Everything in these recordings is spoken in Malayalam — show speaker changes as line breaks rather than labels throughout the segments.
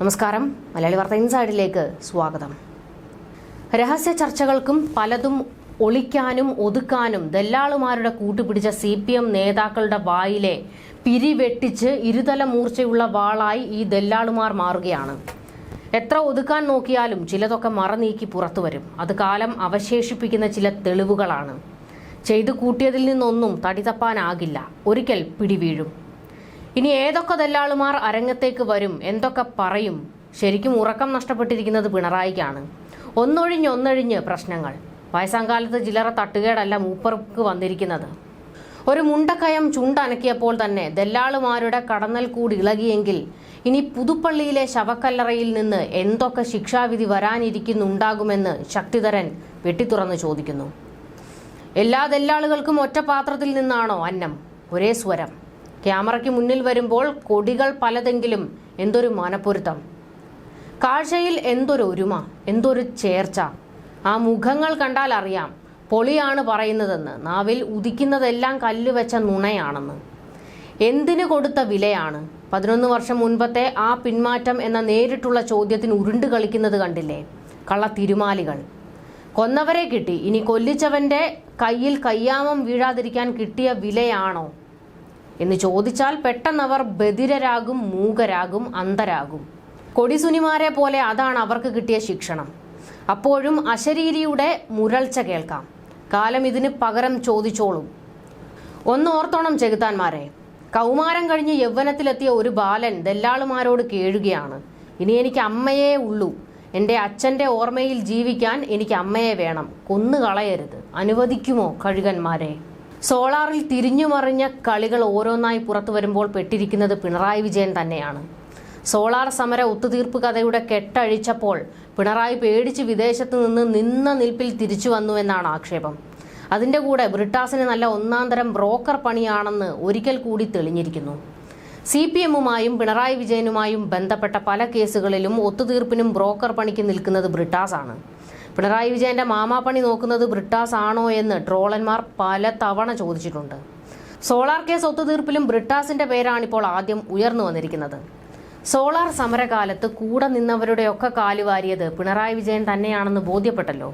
നമസ്കാരം. മലയാളി വാർത്ത ഇൻസൈഡിലേക്ക് സ്വാഗതം. രഹസ്യ ചർച്ചകൾക്കും പലതും ഒളിക്കാനും ഒതുക്കാനും ദല്ലാളുമാരുടെ കൂട്ടുപിടിച്ച സി പി എം നേതാക്കളുടെ വായിലെ പിരിവെട്ടിച്ച് ഇരുതല മൂർച്ചയുള്ള വാളായി ഈ ദല്ലാളുമാർ മാറുകയാണ്. എത്ര ഒതുക്കാൻ നോക്കിയാലും ചിലതൊക്കെ മറനീക്കി പുറത്തു വരും. അത് കാലം അവശേഷിപ്പിക്കുന്ന ചില തെളിവുകളാണ്. ചെയ്തു കൂട്ടിയതിൽ നിന്നൊന്നും തടി തപ്പാനാകില്ല. ഒരിക്കൽ പിടിവീഴും. ഇനി ഏതൊക്കെ ദല്ലാളുമാർ അരങ്ങത്തേക്ക് വരും? എന്തൊക്കെ പറയും? ശരിക്കും ഉറക്കം നഷ്ടപ്പെട്ടിരിക്കുന്നത് പിണറായിക്കാണ്. ഒന്നൊഴിഞ്ഞ് ഒന്നൊഴിഞ്ഞ് പ്രശ്നങ്ങൾ. വയസ്സാങ്കാലത്ത് ചിലറ തട്ടുകേടല്ല മൂപ്പർക്ക് വന്നിരിക്കുന്നത്. ഒരു മുണ്ടക്കയം ചുണ്ടനക്കിയപ്പോൾ തന്നെ ദല്ലാളുമാരുടെ കടന്നൽ കൂടി ഇളകിയെങ്കിൽ ഇനി പുതുപ്പള്ളിയിലെ ശവക്കല്ലറയിൽ നിന്ന് എന്തൊക്കെ ശിക്ഷാവിധി വരാനിരിക്കുന്നുണ്ടാകുമെന്ന് ശക്തിധരൻ വെട്ടിത്തുറന്ന് ചോദിക്കുന്നു. എല്ലാ ദല്ലാളുകൾക്കും ഒറ്റ പാത്രത്തിൽ നിന്നാണോ അന്നം? ഒരേ സ്വരം. ക്യാമറയ്ക്ക് മുന്നിൽ വരുമ്പോൾ കൊടികൾ പലതെങ്കിലും എന്തൊരു മനപ്പൊരുത്തം. കാഴ്ചയിൽ എന്തൊരു ഒരുമ എന്തൊരു ചേർച്ച. ആ മുഖങ്ങൾ കണ്ടാൽ അറിയാം പൊളിയാണ് പറയുന്നതെന്ന്. നാവിൽ ഉദിക്കുന്നതെല്ലാം കല്ലുവെച്ച നുണയാണെന്ന്. എന്തിനു കൊടുത്ത വിലയാണ്? പതിനൊന്ന് വർഷം മുൻപത്തെ ആ പിന്മാറ്റം എന്ന നേരിട്ടുള്ള ചോദ്യത്തിന് ഉരുണ്ട് കളിക്കുന്നത് കണ്ടില്ലേ? കള്ള തിരുമാലികൾ. കൊന്നവരെ കിട്ടി. ഇനി കൊല്ലിച്ചവന്റെ കയ്യിൽ കയ്യാമം വീഴാതിരിക്കാൻ കിട്ടിയ വിലയാണോ? എന്ന് ചോദിച്ചാൽ പെട്ടെന്നവർ ബധിരരാകും മൂകരാകും അന്ധരാകും. കൊടിസുനിമാരെ പോലെ അതാണ് അവർക്ക് കിട്ടിയ ശിക്ഷണം. അപ്പോഴും അശരീരിയുടെ മുരൾച്ച കേൾക്കാം. കാലം ഇതിന് പകരം ചോദിച്ചോളും. ഒന്ന് ഓർത്തോണം ചെകുത്താന്മാരെ. കൗമാരം കഴിഞ്ഞ് യൗവനത്തിലെത്തിയ ഒരു ബാലൻ ദല്ലാളുമാരോട് കേഴുകയാണ്. ഇനി എനിക്ക് അമ്മയേ ഉള്ളൂ. എന്റെ അച്ഛന്റെ ഓർമ്മയിൽ ജീവിക്കാൻ എനിക്ക് അമ്മയെ വേണം. കൊന്നു കളയരുത് അനുവദിക്കുമോ കഴുകന്മാരെ? സോളാറിൽ തിരിഞ്ഞുമറിഞ്ഞ കളികൾ ഓരോന്നായി പുറത്തു വരുമ്പോൾ പെട്ടിരിക്കുന്നത് പിണറായി വിജയൻ തന്നെയാണ്. സോളാർ സമര ഒത്തുതീർപ്പ് കഥയുടെ കെട്ടഴിച്ചപ്പോൾ പിണറായി പേടിച്ച് വിദേശത്ത് നിന്ന് നിന്ന നിൽപ്പിൽ തിരിച്ചു വന്നുവെന്നാണ് ആക്ഷേപം. അതിന്റെ കൂടെ ബ്രിട്ടാസിന് നല്ല ഒന്നാന്തരം തരം ബ്രോക്കർ പണിയാണെന്ന് ഒരിക്കൽ കൂടി തെളിഞ്ഞിരിക്കുന്നു. സി പി എമ്മുമായും പിണറായി വിജയനുമായും ബന്ധപ്പെട്ട പല കേസുകളിലും ഒത്തുതീർപ്പിനും ബ്രോക്കർ പണിക്ക് നിൽക്കുന്നത് ബ്രിട്ടാസാണ്. പിണറായി വിജയന്റെ മാമാപ്പണി നോക്കുന്നത് ബ്രിട്ടാസ് ആണോ എന്ന് ട്രോളന്മാർ പല തവണ ചോദിച്ചിട്ടുണ്ട്. സോളാർ കേസ് ഒത്തുതീർപ്പിലും ബ്രിട്ടാസിന്റെ പേരാണിപ്പോൾ ആദ്യം ഉയർന്നു വന്നിരിക്കുന്നത്. സോളാർ സമരകാലത്ത് കൂടെ നിന്നവരുടെയൊക്കെ കാലുവാരിയത് പിണറായി വിജയൻ തന്നെയാണെന്ന് ബോധ്യപ്പെട്ടല്ലോ.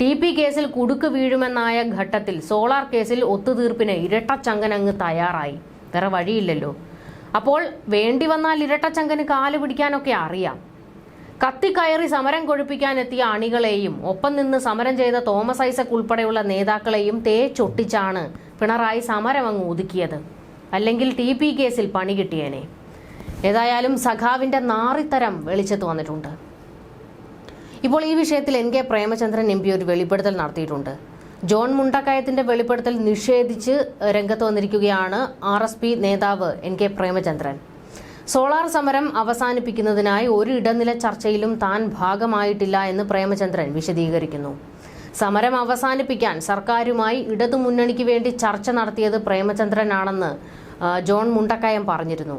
ടി പി കേസിൽ കുടുക്ക് വീഴുമെന്നായ ഘട്ടത്തിൽ സോളാർ കേസിൽ ഒത്തുതീർപ്പിന് ഇരട്ടച്ചങ്കനങ്ങ് തയ്യാറായി. വേറെ വഴിയില്ലല്ലോ. അപ്പോൾ വേണ്ടി വന്നാൽ ഇരട്ടച്ചങ്കന് കാൽ പിടിക്കാനൊക്കെ അറിയാം. കത്തിക്കയറി സമരം കൊഴുപ്പിക്കാനെത്തിയ അണികളെയും ഒപ്പം നിന്ന് സമരം ചെയ്ത തോമസ് ഐസക് ഉൾപ്പെടെയുള്ള നേതാക്കളെയും തേച്ചൊട്ടിച്ചാണ് പിണറായി സമരം അങ്ങ് ഒതുക്കിയത്. അല്ലെങ്കിൽ ടി പി കേസിൽ പണി കിട്ടിയേനെ. ഏതായാലും സഖാവിന്റെ നാറിത്തരം വെളിച്ചത്ത് വന്നിട്ടുണ്ട്. ഇപ്പോൾ ഈ വിഷയത്തിൽ N K Premachandran M P ഒരു വെളിപ്പെടുത്തൽ നടത്തിയിട്ടുണ്ട്. ജോൺ മുണ്ടക്കയത്തിന്റെ വെളിപ്പെടുത്തൽ നിഷേധിച്ച് രംഗത്ത് വന്നിരിക്കുകയാണ് ആർ നേതാവ് എൻ കെ പ്രേമചന്ദ്രൻ. സോളാർ സമരം അവസാനിപ്പിക്കുന്നതിനായി ഒരു ഇടനില ചർച്ചയിലും താൻ ഭാഗമായിട്ടില്ല എന്ന് പ്രേമചന്ദ്രൻ വിശദീകരിക്കുന്നു. സമരം അവസാനിപ്പിക്കാൻ സർക്കാരുമായി ഇടതുമുന്നണിക്ക് വേണ്ടി ചർച്ച നടത്തിയത് പ്രേമചന്ദ്രനാണെന്ന് ജോൺ മുണ്ടക്കയം പറഞ്ഞിരുന്നു.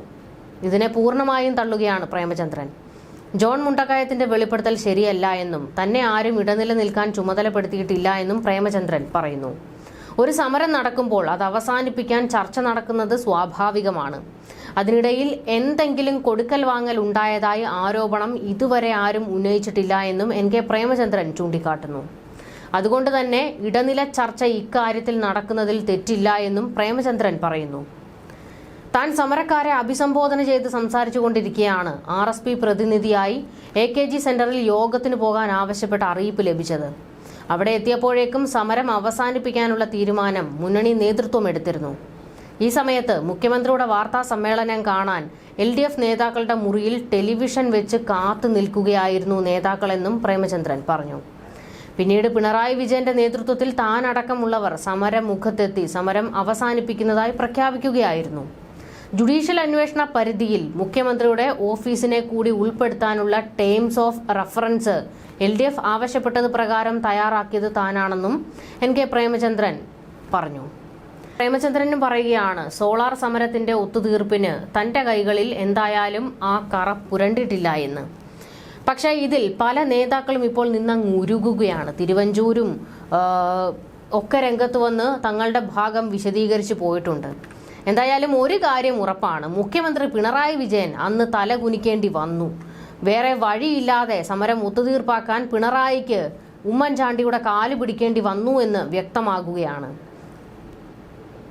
ഇതിനെ പൂർണമായും തള്ളുകയാണ് പ്രേമചന്ദ്രൻ. ജോൺ മുണ്ടക്കയത്തിന്റെ വെളിപ്പെടുത്തൽ ശരിയല്ല എന്നും തന്നെ ആരും ഇടനില നിൽക്കാൻ ചുമതലപ്പെടുത്തിയിട്ടില്ല എന്നും പ്രേമചന്ദ്രൻ പറയുന്നു. ഒരു സമരം നടക്കുമ്പോൾ അത് അവസാനിപ്പിക്കാൻ ചർച്ച നടക്കുന്നത് സ്വാഭാവികമാണ്. അതിനിടയിൽ എന്തെങ്കിലും കൊടുക്കൽ വാങ്ങൽ ഉണ്ടായതായി ആരോപണം ഇതുവരെ ആരും ഉന്നയിച്ചിട്ടില്ല എന്നും എൻ കെ പ്രേമചന്ദ്രൻ ചൂണ്ടിക്കാട്ടുന്നു. അതുകൊണ്ട് തന്നെ ഇടനില ചർച്ച ഇക്കാര്യത്തിൽ നടക്കുന്നതിൽ തെറ്റില്ല എന്നും പ്രേമചന്ദ്രൻ പറയുന്നു. താൻ സമരക്കാരെ അഭിസംബോധന ചെയ്ത് സംസാരിച്ചു കൊണ്ടിരിക്കെയാണ് ആർ എസ് പി പ്രതിനിധിയായി എ കെ ജി സെന്ററിൽ യോഗത്തിന് പോകാൻ ആവശ്യപ്പെട്ട അറിയിപ്പ് ലഭിച്ചത്. അവിടെ എത്തിയപ്പോഴേക്കും സമരം അവസാനിപ്പിക്കാനുള്ള തീരുമാനം മുന്നണി നേതൃത്വം എടുത്തിരുന്നു. ഈ സമയത്ത് മുഖ്യമന്ത്രിയുടെ വാർത്താ സമ്മേളനം കാണാൻ എൽ ഡി എഫ് നേതാക്കളുടെ മുറിയിൽ ടെലിവിഷൻ വെച്ച് കാത്തു നിൽക്കുകയായിരുന്നു നേതാക്കളെന്നും പ്രേമചന്ദ്രൻ പറഞ്ഞു. പിന്നീട് പിണറായി വിജയന്റെ നേതൃത്വത്തിൽ താൻ അടക്കമുള്ളവർ സമരമുഖത്തെത്തി സമരം അവസാനിപ്പിക്കുന്നതായി പ്രഖ്യാപിക്കുകയായിരുന്നു. ജുഡീഷ്യൽ അന്വേഷണ പരിധിയിൽ മുഖ്യമന്ത്രിയുടെ ഓഫീസിനെ കൂടി ഉൾപ്പെടുത്താനുള്ള terms of reference L D F ആവശ്യപ്പെട്ടത് പ്രകാരം തയ്യാറാക്കിയത് താനാണെന്നും എൻ കെ പ്രേമചന്ദ്രൻ പറഞ്ഞു. പ്രേമചന്ദ്രനും പറയുകയാണ് സോളാർ സമരത്തിന്റെ ഒത്തുതീർപ്പിന് തന്റെ കൈകളിൽ എന്തായാലും ആ കറ പുരണ്ടിട്ടില്ല എന്ന്. പക്ഷേ ഇതിൽ പല നേതാക്കളും ഇപ്പോൾ നിന്നങ്ങ് ഉരുകുകയാണ്. തിരുവഞ്ചൂരും ഒക്കെ രംഗത്ത് വന്ന് തങ്ങളുടെ ഭാഗം വിശദീകരിച്ചു പോയിട്ടുണ്ട്. എന്തായാലും ഒരു കാര്യം ഉറപ്പാണ്. മുഖ്യമന്ത്രി പിണറായി വിജയൻ അന്ന് തല കുനിക്കേണ്ടി വന്നു. വേറെ വഴിയില്ലാതെ സമരം ഒത്തുതീർപ്പാക്കാൻ പിണറായിക്ക് ഉമ്മൻചാണ്ടിയുടെ കാൽ പിടിക്കേണ്ടി വന്നു എന്ന് വ്യക്തമാകുകയാണ്.